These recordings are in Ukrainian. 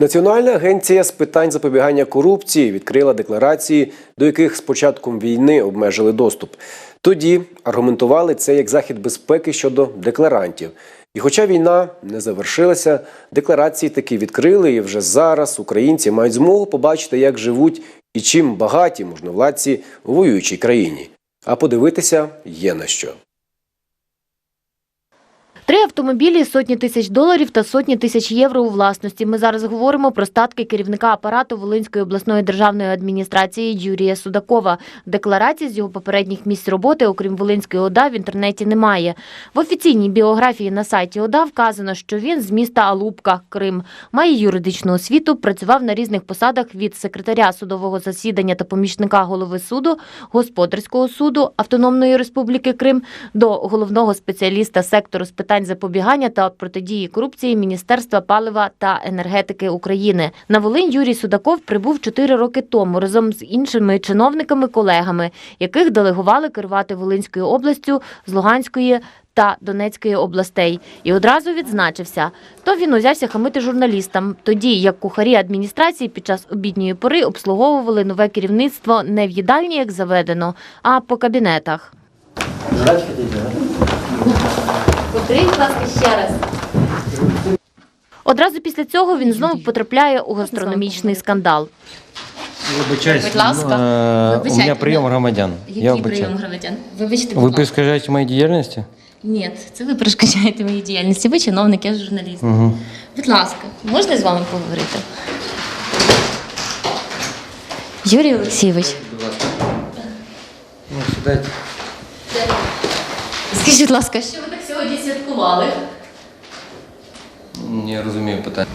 Національна агенція з питань запобігання корупції відкрила декларації, до яких з початком війни обмежили доступ. Тоді аргументували це як захід безпеки щодо декларантів. І хоча війна не завершилася, декларації таки відкрили, і вже зараз українці мають змогу побачити, як живуть і чим багаті можновладці у воюючій країні. А подивитися є на що. Три автомобілі, сотні тисяч доларів та сотні тисяч євро у власності. Ми зараз говоримо про статки керівника апарату Волинської обласної державної адміністрації Юрія Судакова. Декларації з його попередніх місць роботи, окрім Волинської ОДА, в інтернеті немає. В офіційній біографії на сайті ОДА вказано, що він з міста Алупка, Крим, має юридичну освіту, працював на різних посадах від секретаря судового засідання та помічника голови суду, господарського суду Автономної Республіки Крим до головного спеціаліста сектору з питань запобігання та протидії корупції Міністерства палива та енергетики України. На Волинь Юрій Судаков прибув 4 роки тому разом з іншими чиновниками-колегами, яких делегували керувати Волинською областю з Луганської та Донецької областей, і одразу відзначився. То він узявся хамити журналістам, тоді як кухарі адміністрації під час обідньої пори обслуговували нове керівництво не в їдальні, як заведено, а по кабінетах. Повторіть, будь ласка, ще раз. Одразу після цього він знову потрапляє у гастрономічний скандал. Вибачаюсь, Будь ласка. е, у Вибачайте, мене прийом ну, громадян. Який прийом громадян? Вибачте, будь Ви ласка. перешкоджаєте моїй діяльності? Ні, це ви перешкоджаєте моїй діяльності. Ви чиновник, я журналіст. Угу. Будь ласка, можна з вами поговорити? Юрій Олексійович, Ну, сідайте. скажіть, будь ласка, що ви сьогодні святкували? Не розумію питання.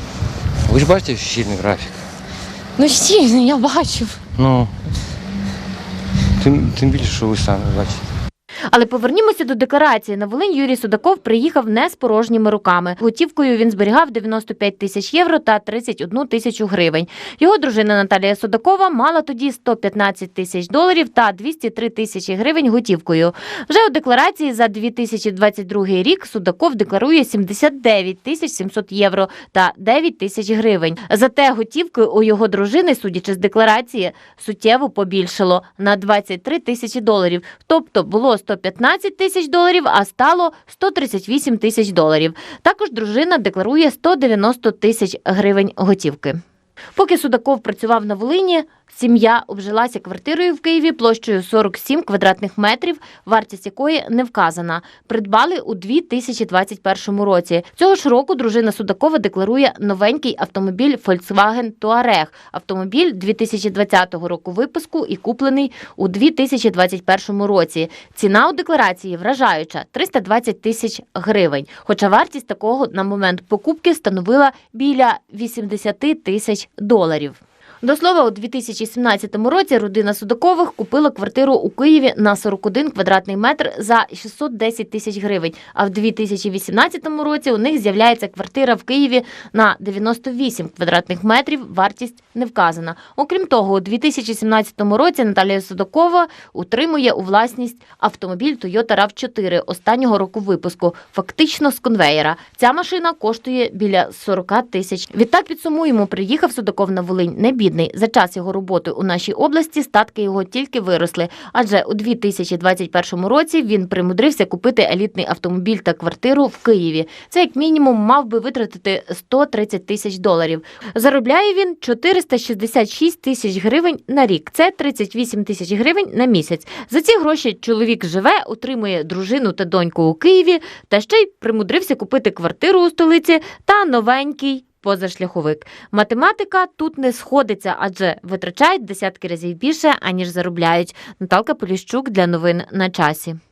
Ви ж бачите щільний графік? Ну, щільний, я бачив. Ну, тим, тим більше, що ви самі бачите. Але повернімося до декларації. На Волинь Юрій Судаков приїхав не з порожніми руками. Готівкою він зберігав 95 тисяч євро та 31 тисячу гривень. Його дружина Наталія Судакова мала тоді 115 тисяч доларів та 203 тисячі гривень готівкою. Вже у декларації за 2022 рік Судаков декларує 79 тисяч 700 євро та 9 тисяч гривень. Зате готівкою у його дружини, судячи з декларації, суттєво побільшало на 23 тисячі доларів. Тобто було 115 тисяч доларів, а стало 138 тисяч доларів. Також дружина декларує 190 тисяч гривень готівки. Поки Судаков працював на Волині, сім'я обжилася квартирою в Києві площею 47 квадратних метрів, вартість якої не вказана. Придбали у 2021 році. Цього ж року дружина Судакова декларує новенький автомобіль Volkswagen Touareg. Автомобіль 2020 року випуску і куплений у 2021 році. Ціна у декларації вражаюча 320 тисяч гривень. Хоча вартість такого на момент покупки становила біля 80 тисяч доларів. До слова, у 2017 році родина Судакових купила квартиру у Києві на 41 квадратний метр за 610 тисяч гривень. А в 2018 році у них з'являється квартира в Києві на 98 квадратних метрів. Вартість не вказана. Окрім того, у 2017 році Наталія Судакова утримує у власність автомобіль Toyota RAV4 останнього року випуску, фактично з конвеєра. Ця машина коштує біля 40 тисяч. Відтак підсумуємо, приїхав Судаков на Волинь не бідний. За час його роботи у нашій області статки його тільки виросли. Адже у 2021 році він примудрився купити елітний автомобіль та квартиру в Києві. Це як мінімум мав би витратити 130 тисяч доларів. Заробляє він 466 тисяч гривень на рік. Це 38 тисяч гривень на місяць. За ці гроші чоловік живе, утримує дружину та доньку у Києві, та ще й примудрився купити квартиру у столиці та новенький. Позашляховик. Математика тут не сходиться, адже витрачають десятки разів більше, аніж заробляють. Наталка Поліщук для новин на часі.